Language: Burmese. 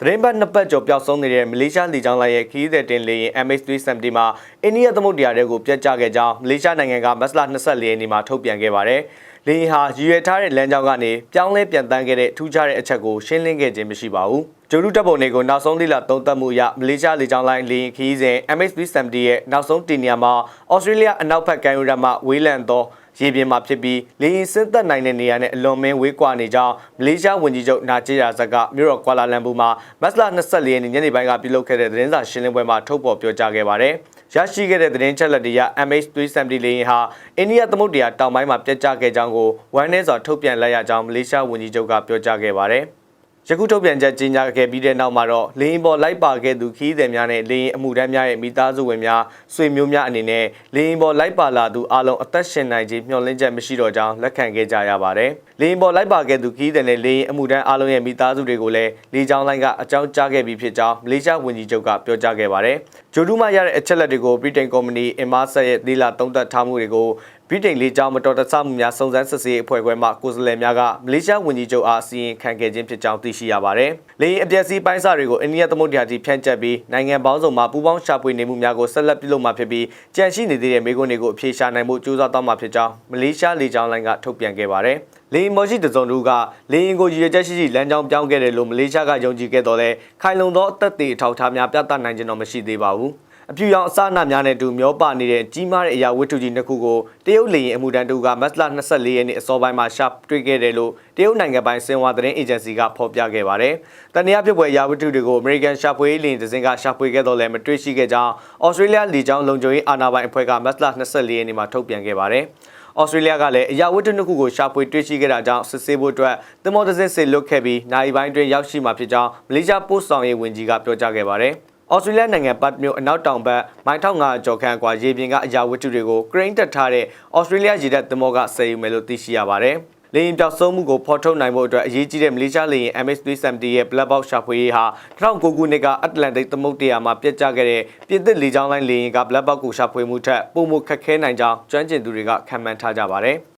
သတင်းပတ်နှစ်ပတ်ကျော်ပျောက်ဆုံးနေတဲ့မလေးရှားလေကြောင်းလိုင်းရဲ့ခီးသည်တင်လေယာဉ် MH370 မှာအိန္ဒိယသမုဒ္ဒရာတွေကိုပြတ်ကျခဲ့ကြောင်းမလေးရှားနိုင်ငံကမတ်လ24ရက်နေ့မှာထုတ်ပြန်ခဲ့ပါတယ်။လေယာဉ်ဟာရည်ရွယ်ထားတဲ့လမ်းကြောင်းကနေပြောင်းလဲပြန်တန်းခဲ့တဲ့ထူးခြားတဲ့အချက်ကိုရှင်းလင်းခဲ့ခြင်းမရှိပါဘူး။ဂျိုဒူတပ်ပုံတွေကိုနောက်ဆုံးလေ့လာသုံးသပ်မှုအရမလေးရှားလေကြောင်းလိုင်းလေယာဉ်ခီးစဉ် MH370 ရဲ့နောက်ဆုံးတင်နေရာမှာဩစတြေးလျအနောက်ဘက်ကမ်းရိုးတန်းမှဝေးလံသော ရေပြင်မှာဖြစ်ပြီးလေရင်စစ်သက်နိုင်တဲ့နေရာနဲ့အလွန်မင်းဝေးကွာနေကြောင်းမလေးရှားဝန်ကြီးချုပ်နာဂျီယာဇက်ကမြို့တော်ကွာလာလမ်ပူမှာမတ်လ24ရက်နေ့ညနေပိုင်းကပြုလုပ်ခဲ့တဲ့သတင်းစာရှင်းလင်းပွဲမှာထုတ်ဖော်ပြောကြားခဲ့ပါတယ်။ရရှိခဲ့တဲ့သတင်းချက်လက်တွေက MH370 လေယာဉ်ဟာအိန္ဒိယသမုဒ္ဒရာတောင်ပိုင်းမှာပြတ်ကျခဲ့ကြောင်းကိုဝမ်နဲစွာထုတ်ပြန်လိုက်ရကြောင်းမလေးရှားဝန်ကြီးချုပ်ကပြောကြားခဲ့ပါတယ်။ ယခုထုတ်ပြန်ချက်ကြီးညာခဲ့ပြီးတဲ့နောက်မှာတော့လေရင်ပေါ်လိုက်ပါခဲ့သူခီးသည်များနဲ့လေရင်အမှုထမ်းများရဲ့မိသားစုဝင်များဆွေမျိုးများအနေနဲ့လေရင်ပေါ်လိုက်ပါလာသူအလုံးအသက်ရှင်နိုင်ခြင်းမျှော်လင့်ချက်မရှိတော့ကြောင်းလက်ခံခဲ့ကြရပါတယ်။လေရင်ပေါ်လိုက်ပါခဲ့သူခီးသည်နဲ့လေရင်အမှုထမ်းအလုံးရဲ့မိသားစုတွေကိုလည်းလေကြောင်းလိုင်းကအကြောင်းကြားခဲ့ပြီးဖြစ်ကြောင်းမလေးရှားဝန်ကြီးချုပ်ကပြောကြားခဲ့ပါတယ်။ဂျိုဒူးမှရတဲ့အချက်လက်တွေကိုဗြိတိန်ကုမ္ပဏီအင်မာဆက်ရဲ့သီလာသုံးသက်ထားမှုတွေကိုဗြိတိန်လေကြောင်းမတော်တဆမှုများစုံစမ်းစစ်ဆေးအဖွဲ့ခွဲမှကိုယ်စားလှယ်များကမလေးရှားဝန်ကြီးချုပ်အားအစီရင်ခံခဲ့ခြင်းဖြစ်ကြောင်းသိရှိရပါတယ်။လေယာဉ်အပျက်စီးပိုင်းစာတွေကိုအိန္ဒိယသမုဒ္ဒရာကြီးဖြန့်ကျက်ပြီးနိုင်ငံပေါင်းစုံမှာပူးပေါင်းရှာဖွေနေမှုများကိုဆက်လက်ပြုလုပ်မှာဖြစ်ပြီးကြန့်ရှိနေသေးတဲ့မိကွန်းတွေကိုအဖြေရှာနိုင်မှုကြိုးစားသွားမှာဖြစ်ကြောင်းမလေးရှားလေကြောင်းလိုင်းကထုတ်ပြန်ခဲ့ပါတယ်။လေယာဉ်မော်ရှိတစုံတို့ကလေယာဉ်ကိုရည်ရွယ်ချက်ရှိရှိလမ်းကြောင်းပြောင်းခဲ့တယ်လို့မလေးရှားကယုံကြည်ခဲ့တော်လဲခိုင်လုံသောအသက်သေအထောက်အထားများပြသနိုင်ခြင်းတော့မရှိသေးပါဘူး။ အပြူရောင်အစအနများနဲ့အတူမျောပါနေတဲ့ကြီးမားတဲ့အရာဝတ္ထုကြီးနှစ်ခုကိုတရုတ်လေယာဉ်အမှုတန်းတို့ကမတ်လ24ရက်နေ့အစောပိုင်းမှာရှာတွေ့ခဲ့တယ်လို့တရုတ်နိုင်ငံပိုင်စင်ဝါသတင်းအေဂျင်စီကဖော်ပြခဲ့ပါတယ်။တန်တရားပြပွဲအရာဝတ္ထုတွေကိုအမေရိကန်ရှာဖွေရေးလေယာဉ်တစ်စင်းကရှာဖွေခဲ့တော့လည်းမတွေ့ရှိခဲ့ကြောင်းဩစတြေးလျလေကြောင်းလုံခြုံရေးအာဏာပိုင်အဖွဲ့ကမတ်လ24ရက်နေ့မှာထုတ်ပြန်ခဲ့ပါတယ်။ဩစတြေးလျကလည်းအရာဝတ္ထုနှစ်ခုကိုရှာဖွေတွေ့ရှိခဲ့တာကြောင့်စစ်ဆေးဖို့အတွက်သင်္ဘောတစ်စင်းစေလွတ်ခဲ့ပြီးနိုင်ပိုင်းတွင်ရောက်ရှိမှာဖြစ်ကြောင်းမလေးရှားပို့ဆောင်ရေးဝန်ကြီးကပြောကြားခဲ့ပါတယ်။ ဩစတြေးလျနိုင်ငံပတ်မြို့အနောက်တောင်ဘက်မိုင်1500ကျော်ခန့်ကွာရေပြင်ကအရာဝတ္ထုတွေကိုကရိန်းတက်ထားတဲ့ဩစတြေးလျရေတပ်သင်္ဘောကဆယ်ယူမယ်လို့သိရှိရပါတယ်။လေယာဉ်ပျောက်ဆုံးမှုကိုဖော်ထုတ်နိုင်ဖို့အတွက်အရေးကြီးတဲ့မလေးရှားလေယာဉ် MH370 ရဲ့ Black Box ရှာဖွေရေးဟာ2009ခုနှစ်ကအတ္တလန်တိတ်သမုဒ္ဒရာမှာပြတ်ကျခဲ့တဲ့ပြည်သစ်လေကြောင်းလိုင်းလေယာဉ်က Black Box ကိုရှာဖွေမှုထက်ပိုမိုခက်ခဲနိုင်ကြောင်းကျွမ်းကျင်သူတွေကခန့်မှန်းထားကြပါတယ်။